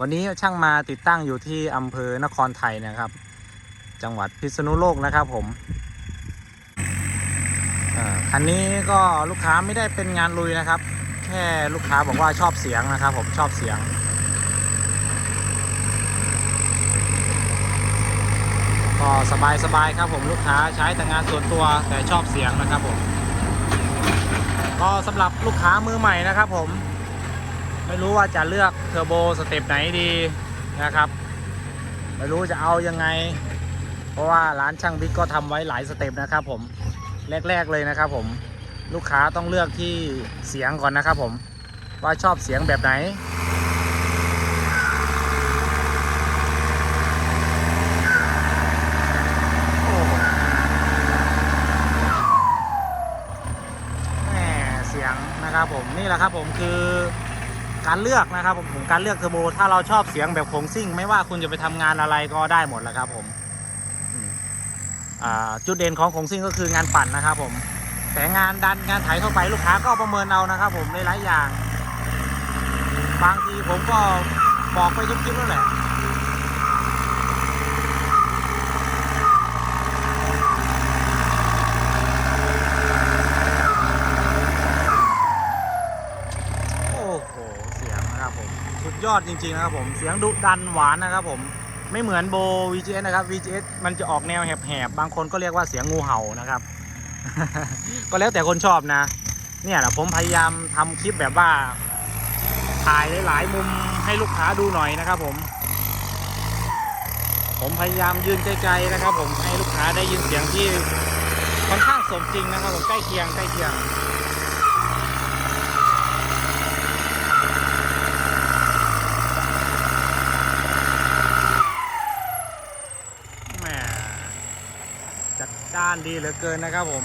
วันนี้ช่างมาติดตั้งอยู่ที่อำเภอนครไทยนะครับ จังหวัดพิษณุโลกนะครับผมอันนี้ก็ลูกค้าไม่ได้เป็นงานลุยนะครับ แค่ลูกค้าบอกว่าชอบเสียงนะครับ ผมชอบเสียงก็สบายสบายๆครับผมลูกค้าใช้แต่งานส่วนตัวแต่ชอบเสียงนะครับผมก็สำหรับลูกค้ามือใหม่นะครับผม ไม่รู้ว่าจะเลือกเทอร์โบสเต็ปไหนดีนะครับ ไม่รู้จะเอายังไง เพราะว่าร้านช่างบิ๊กก็ทำไว้หลายสเต็ปนะครับผมแรก ๆเลยนะครับผมลูกค้าต้องเลือกที่เสียงก่อนนะครับผมว่าชอบเสียงแบบไหนแหมเสียงนะครับผมนี่แหละครับผมคือ การเลือกนะครับผมการเลือกเทอร์โบถ้าเราชอบเสียงแบบโคงซิ่ง ไม่ว่าคุณจะไปทำงานอะไรก็ได้หมดแหละครับผมจุดเด่นของโคงซิ่งก็คืองานปั่นนะครับผมแต่งานดันงานไถเข้าไปลูกค้าก็ประเมินเอานะครับ ผมในหลายอย่าง บางทีผมก็บอกไปทุกคลิปแล้วแหละ โอ้โห เสียงนะครับผม สุด ยอดจริงๆนะครับผมเสียงดุดันหวานนะครับผมไม่เหมือนโบ VGS นะครับ VGS มันจะออกแนวแหบๆบางคนก็เรียกว่าเสียงงูเห่านะครับ ก็แล้วแต่คนชอบนะ เนี่ยแหละผมพยายามทำคลิปแบบว่าถ่ายหลายๆมุมให้ลูกค้าดูหน่อยนะครับผม ผมพยายามยืนไกลๆนะครับ ผมให้ลูกค้าได้ยินเสียงที่ค่อนข้างสมจริงนะครับผมใกล้เคียงใกล้เคียง แหมจัดจ้านดีเหลือเกินนะครับผม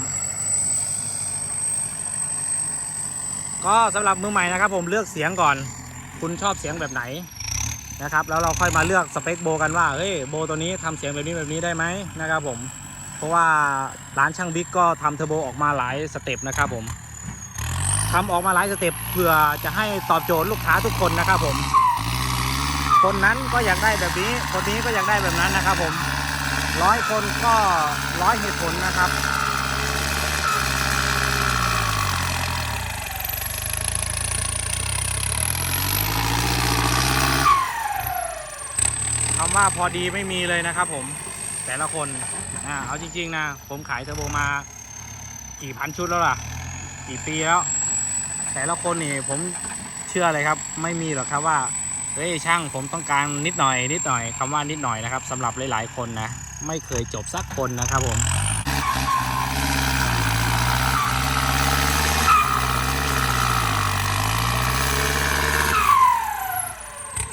ก็สำหรับมือใหม่นะครับผมเลือกเสียงก่อน คุณชอบเสียงแบบไหนนะครับ แล้วเราค่อยมาเลือกสเปคโบกันว่าเฮ้ยโบตัวนี้ทำเสียงแบบนี้แบบนี้ได้ไหมนะครับผม เพราะว่าร้านช่างบิ๊กก็ทำเทอร์โบออกมาหลายสเต็ปนะครับผมทำออกมาหลายสเต็ปเพื่อจะให้ตอบโจทย์ลูกค้าทุกคนนะครับผม คนนั้นก็อยากได้แบบนี้ คนนี้ก็อยากได้แบบนั้นนะครับผม ร้อยคนก็ร้อยเหตุผลนะครับ คำว่าพอดีไม่มีเลยนะครับผมแต่ละคนอ่าเอาจริง ๆ นะ ผมขายเทอร์โบมากี่พันชุดแล้วล่ะ กี่ปีแล้ว แต่ละคนนี่ผมเชื่อเลยครับ ไม่มีหรอกครับว่า เฮ้ยช่างผมต้องการนิดหน่อย นิดหน่อยคำว่านิดหน่อยนะครับสำหรับหลาย ๆ คนนะ ไม่เคยจบสักคนนะครับผม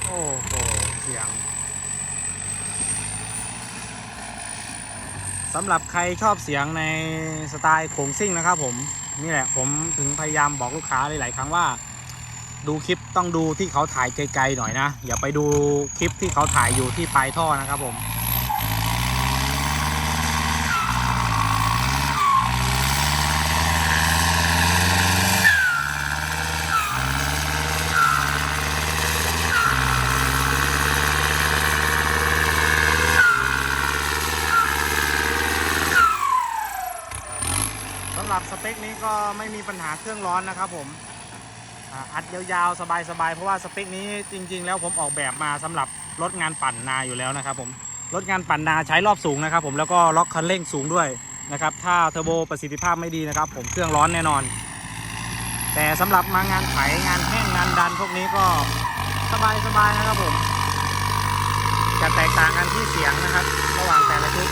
โอ้โหเสียงสำหรับใครชอบเสียงในสไตล์โขงซิ่งนะครับผมนี่แหละผมถึงพยายามบอกลูกค้าหลาย ๆ ครั้งว่า ดูคลิปต้องดูที่เขาถ่ายไกลๆหน่อยนะ อย่าไปดูคลิปที่เขาถ่ายอยู่ที่ปลายท่อนะครับผมสำหรับสเปคนี้ก็ไม่มีปัญหาเครื่องร้อนนะครับผม อัดยาวๆ สบายๆ เพราะว่าสเปคนี้จริง ๆ แล้วผมออกแบบมาสำหรับรถงานปั่นนาอยู่แล้วนะครับผมรถงานปั่นนาใช้รอบสูงนะครับผมแล้วก็ล็อกคันเร่งสูงด้วยนะครับถ้าเทอร์โบประสิทธิภาพไม่ดีนะครับผมเครื่องร้อนแน่นอน แต่สำหรับมางานไถงานแห้งงานดันพวกนี้ก็สบายๆนะครับผมจะแตกต่างกันที่เสียงนะครับ ระหว่างแต่ละชุด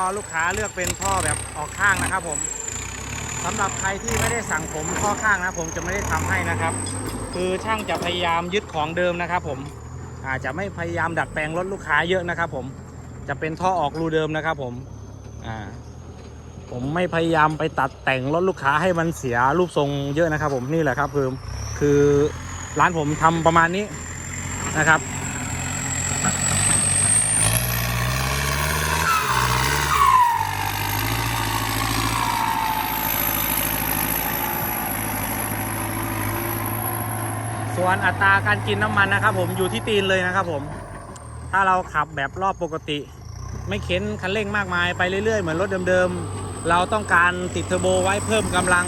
แลูกค้าเลือกเป็นท่อแบบออกข้างนะครับ ผมสำหรับใครที่ไม่ได้สั่งผมท่อข้างนะผมจะไม่ได้ทำให้นะครับ คือช่างจะพยายามยึดของเดิมนะครับ ผมอาจจะไม่พยายามดัดแปลงรถลูกค้าเยอะนะครับ ผมจะเป็นท่อออกรูเดิมนะครับ ผมอ่าผมไม่พยายามไปตัดแต่งรถลูกค้าให้มันเสียรูปทรงเยอะนะครับ ผมนี่แหละครับคือคือร้านผมทำประมาณนี้นะครับ ส่วนอัตราการกินน้ำมันนะครับ ผมอยู่ที่ตีนเลยนะครับ ผม ถ้าเราขับแบบรอบปกติ ไม่เข็นคันเร่งมากมายไปเรื่อยๆ เหมือนรถเดิมๆ เราต้องการติดเทอร์โบไว้เพิ่มกำลัง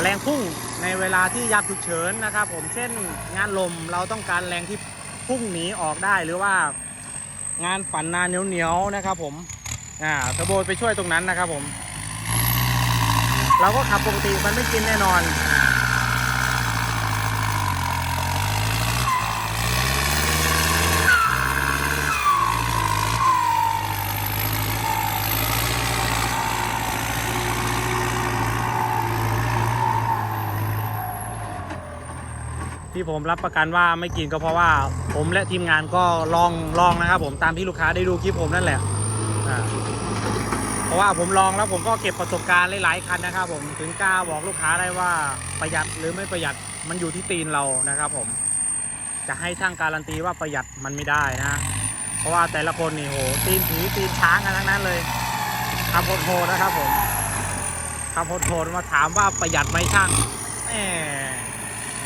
แรงพุ่งในเวลาที่ยามฉุกเฉินนะครับ ผมเช่นงานลมเราต้องการแรงที่พุ่งหนีออกได้หรือว่างานฝันนานเหนียวๆนะครับ ผมอ่าเทอร์โบไปช่วยตรงนั้นนะครับ ผม เราก็ขับปกติมันไม่กินแน่นอน ที่ผมรับประกันว่าไม่กินก็เพราะว่าผมและทีมงานก็ลองลองนะครับ ผมตามที่ลูกค้าได้ดูคลิปผมนั่นแหละเพราะว่าผมลองแล้วผมก็เก็บประสบการณ์หลายๆคันนะครับ ผมถึงกล้าบอกลูกค้าได้ว่าประหยัดหรือไม่ประหยัดมันอยู่ที่ตีนเรานะครับ ผมจะให้ช่างการันตีว่าประหยัดมันไม่ได้นะ เพราะว่าแต่ละคนนี่โหตีนผีตีนช้างกันทั้งนั้นเลยขับโหดนะครับผมขับโหดมาถามว่าประหยัดไหมช่างแหม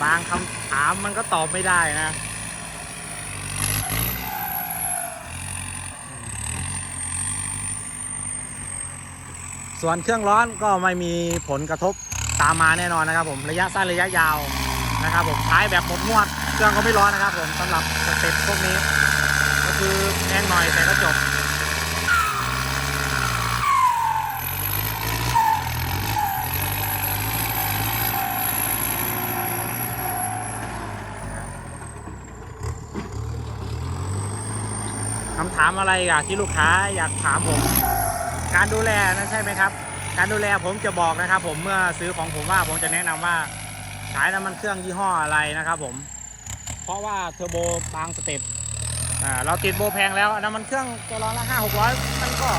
บางคำถามมันก็ตอบไม่ได้นะ ส่วนเครื่องร้อนก็ไม่มีผลกระทบตามมาแน่นอนนะครับผมระยะสั้นระยะยาวนะครับผมใช้แบบหมดงวดเครื่องก็ไม่ร้อนนะครับผมสำหรับสเต็ปพวกนี้ ก็คือแพงหน่อยแต่ก็จบ คำถามอะไรอะที่ลูกค้าอยากถามผม การดูแลนะใช่ไหมครับ การดูแลผมจะบอกนะครับ ผมเมื่อซื้อของผมว่าผมจะแนะนำว่าใช้น้ำมันเครื่องยี่ห้ออะไรนะครับ ผม เพราะว่าเทอร์โบบางสเต็ปเราติดโบแพงแล้วน้ำมันเครื่องตัวร้อนละห้าหกร้อยมันก็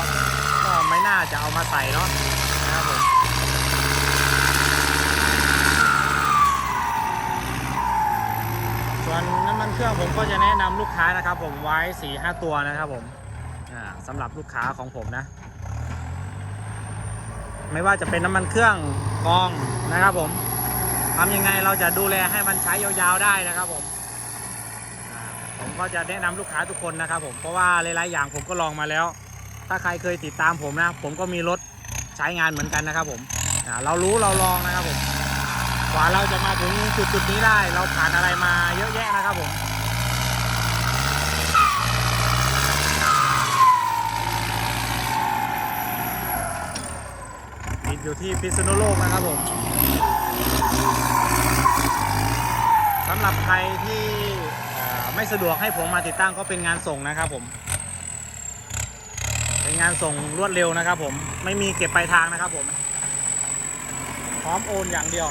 ก็ไม่น่าจะเอามาใส่เนาะนะครับผม ส่ วนน้ำมันเครื่องผมก็จะแนะนำลูกค้านะครับผมไว้4ีหตัวนะครับผมอ่าสำหรับลูกค้าของผมนะ ไม่ว่าจะเป็นน้ำมันเครื่องกองนะครับผมทำยังไงเราจะดูแลให้มันใช้ยาวๆได้นะครับผมผมก็จะแนะนำลูกค้าทุกคนนะครับผมเพราะว่าหลายๆอย่างผมก็ลองมาแล้ว ถ้าใครเคยติดตามผมนะ ผมก็มีรถใช้งานเหมือนกันนะครับผมเรารู้เราลองนะครับผม ว่าเราจะมาถึงจุดจุดนี้ได้ เราผ่านอะไรมาเยอะแยะนะครับผมติดอยู่ที่พิษณุโลกนะครับผมสำหรับใครที่ไม่สะดวกให้ผมมาติดตั้งก็เป็นงานส่งนะครับผม เป็นงานส่งรวดเร็วนะครับผม ไม่มีเก็บปลายทางนะครับผม พร้อมโอนอย่างเดียว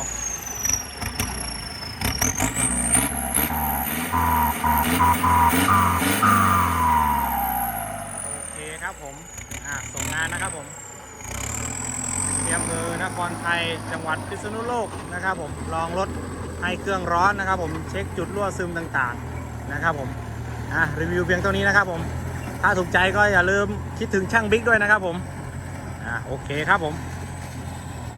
โอเคครับผมอ่าส่งงานนะครับผมที่อำเภอนครไทยจังหวัดพิษณุโลกนะครับผมลองรถให้เครื่องร้อนนะครับ ผมเช็คจุดรั่วซึมต่างๆนะครับผมอะรีวิวเพียงเท่านี้นะครับผมถ้าถูกใจก็อย่าลืมคิดถึงช่างบิ๊กด้วยนะครับผมอ่าโอเคครับผม